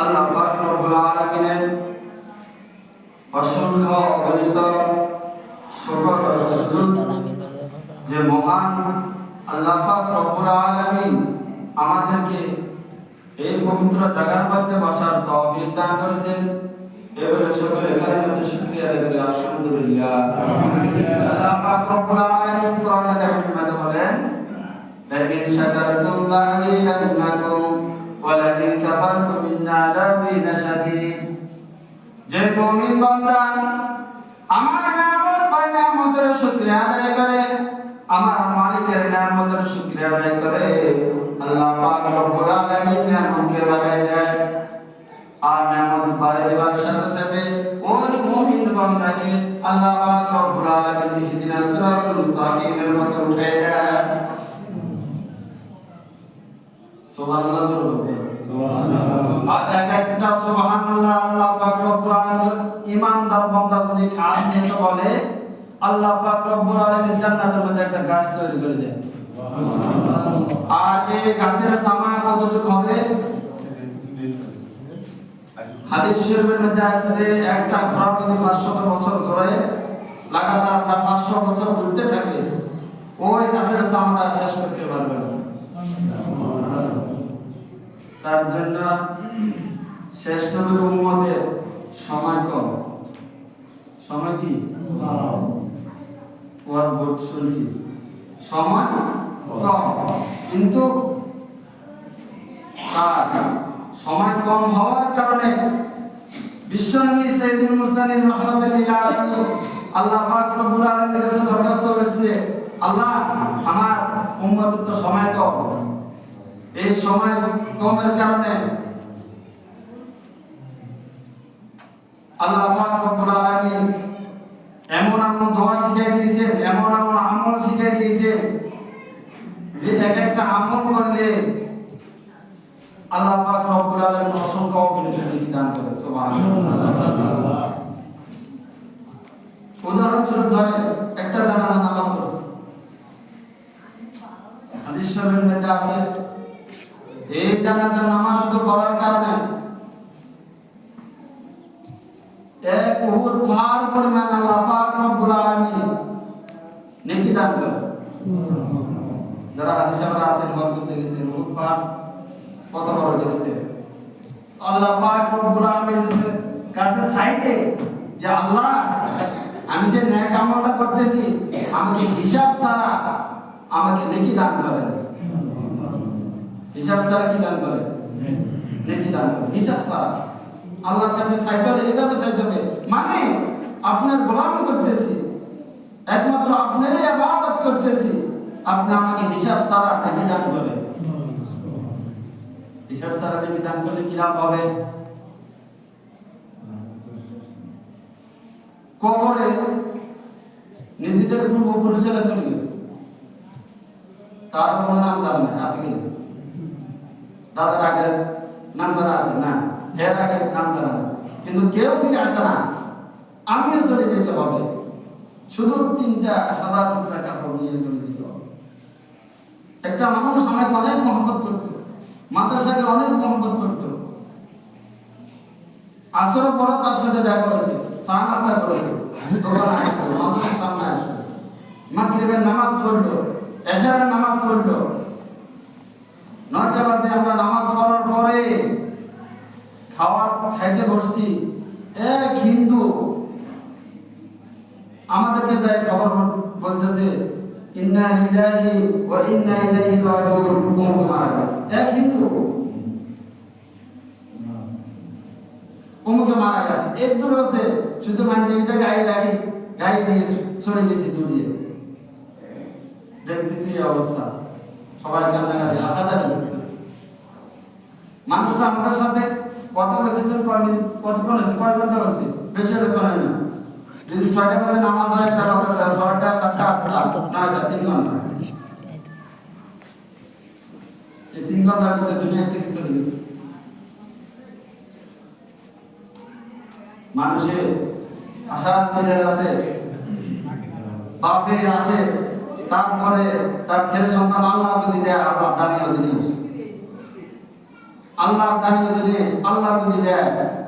আল্লাহ পাক রব্বুল আলামিনের অসংখ্য অগণিত শুকর ও সুজুদ যে মহান আল্লাহ পাক রব্বুল আলামিন আমাদেরকে এই পবিত্র জায়গার মধ্যে বসার তৌফিক দান করেছেন। এবারে সকলে এখানে আমাদের শুকরিয়া আদায় আলহামদুলিল্লাহ। আল্লাহ পাক রব্বুল আলামিন কোরআনে কারিমের মধ্যে বলেন লাইন শাকারতুম লাযীনাকুম আলাইকুম ইন্না আযাবি লাশাদীদ যে মুমিন বান্দা আমার নামর নিয়ামতের শুকরিয়া আদায় করে, আমার মালিকের নিয়ামতের শুকরিয়া আদায় করে, আল্লাহ পাক রব্বুল আলামিন নিয়ামতকে বাড়ায় দেয়। আর নিয়ামত বাড়িয়ে দেওয়ার সাথে সাথে ওই মুমিন বান্দাকে আল্লাহ পাক রব্বুল আলামিন ইহদিনাস সিরাতাল মুস্তাকিমের পথে উঠিয়ে দেয়। একটা সুবহানাল্লাহ আল্লাহ করে দেন আর এই গাছের সামা কতটুকু হবে হাদিস শরীফের মধ্যে আছে যে একটা ঘোড়া যদি 500 বছর ধরে লাগাতার বা 500 বছর ঘুরতে থাকে, ওই গাছের সামাটা শেষ করতে পারবে না। তার জন্য শেষ নবীর উম্মতের সময় কম। সময় কি? ওয়াজ বোর্ড শুনছি। সময় কম। কিন্তু তার সময় কম হওয়ার কারণে বিশ্বনবী সাইয়্যিদুল মুরসালিন রাহমাতুল্লাহ আল্লাহ পাক কাছে দরখাস্ত করেছে, আল্লাহ, আমার উম্মতের তো সময় এই সময় কমের কারণে আল্লাহ পাক রব্বুল আলামিন এমন এমন দোয়া শিখিয়ে দিয়েছেন এমন এমন আমল শিখিয়ে দিয়েছেন যে এক একটা আমল করলে আল্লাহ পাক রব্বুল আলামিন অসংখ্য দান করে সুবহানাল্লাহ। উদাহরণস্বরূপ ধরেন একটা জানাজা নামাজ পড়ছে হাদিস শরীফের মধ্যে আছে এই জানাজার নামাজ শুধু পড়ার কারণে এক উহুদ পাহাড় পরিমাণ আল্লাহ পাক রব্বুল আলামিন। নেকি দান করে যারা হাদিস আমরা আছেন হজ করতে উহুদ পাহাড় কত বড় দেখছে আল্লাহ পাক রব্বুল আলামিন কাছে চাইতে যে আল্লাহ, আমি যে ন্যাক আমলটা করতেছি, আমাকে হিসাব ছাড়া আমাকে নেকি দান করেন। হিসাব ছাড়া কি দান করে নেকি দান করে হিসাব ছাড়া। আল্লাহর কাছে চাইতে হলে এভাবে মানে আপনার গোলামি করতেছি। একমাত্র আপনারই আবাদত করতেছি। আপনি আমাকে হিসাব ছাড়া নেকি দান করেন হিসাব ছাড়া নেকি দান করলে কি লাভ হবে? কবরে নিজেদের পূর্বপুরুষেরা চলে গেছে। তার কোনো নাম জানে না দাদার আগে নাম জানা আছে, না। এর আগে নাম কিন্তু কেউ ফিরে আসে না। আমিও চলে যেতে হবে। শুধু তিনটা সাদা টুকরা কাপড় নিয়ে চলে যেতে হবে। একটা মানুষ আমাকে অনেক মহব্বত করতো। মাদ্রাসাকে অনেক মহব্বত করতো। আসর পর তার সাথে দেখা করেছে। চা নাস্তা করেছে। দোকানে আসলো, মাদ্রাসার সামনে আসলো। মাগরিবের নামাজ পড়ল, এশারের নামাজ পড়ল নয়টা বাজে আমরা নামাজ পড়ার পরে খাওয়ার খাইতে বসছি। এক হিন্দু আমাদেরকে যাই খবর বলতেছে, ইন্না ওয়া ইন্না ইলাইহি রাজিউন। এক হিন্দু অমুকে মারা গেছে। এক দূর আছে শুধু মানছে এটা রাখি গেছে দেখতেছি অবস্থা। সবাই আশাটা দিতেছে মানুষটা আমাদের সাথে কত বসেছেন কতক্ষণ হয়েছে কয় ঘণ্টা হয়েছে বেশি হলে হয় না। যদি ছয়টা বাজে নামাজ হয় তাহলে তাহলে ছয়টা, সাতটা, আটটা, নয়টা, তিন ঘণ্টা। এই তিন ঘণ্টার মধ্যে দুনিয়া থেকে চলে গেছে। মানুষের আশা ছেলে আছে। বাপে আসে, তারপরে তার ছেলে সন্তান আল্লাহ যদি দেয়, আল্লাহ দানীয় জিনিস। আল্লাহর দামি জিনিস আল্লাহ যদি দেয়